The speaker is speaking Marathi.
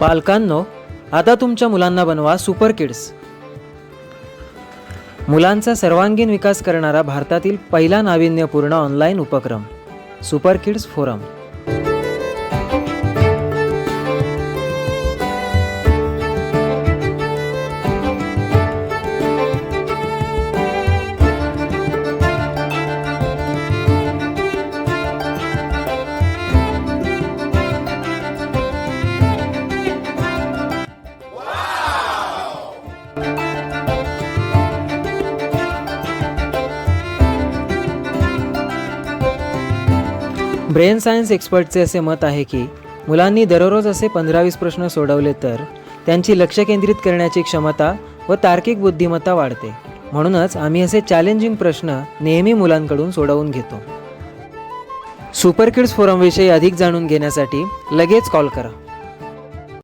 पालकांनो आता तुमच्या मुलांना बनवा सुपर किड्स. मुलांचा सर्वांगीण विकास करणारा भारतातील पहिला नाविन्यपूर्ण ऑनलाईन उपक्रम super kids forum. Brain science एक्सपर्टचे असे मत आहे की मुलांनी दररोज असे पंधरा वीस प्रश्न सोडवले तर त्यांची लक्ष केंद्रित करण्याची क्षमता व तार्किक बुद्धिमत्ता वाढते. म्हणूनच आम्ही असे चॅलेंजिंग प्रश्न नेहमी मुलांकडून सोडवून घेतो. सुपर किड्स फोरमविषयी अधिक जाणून घेण्यासाठी लगेच कॉल करा.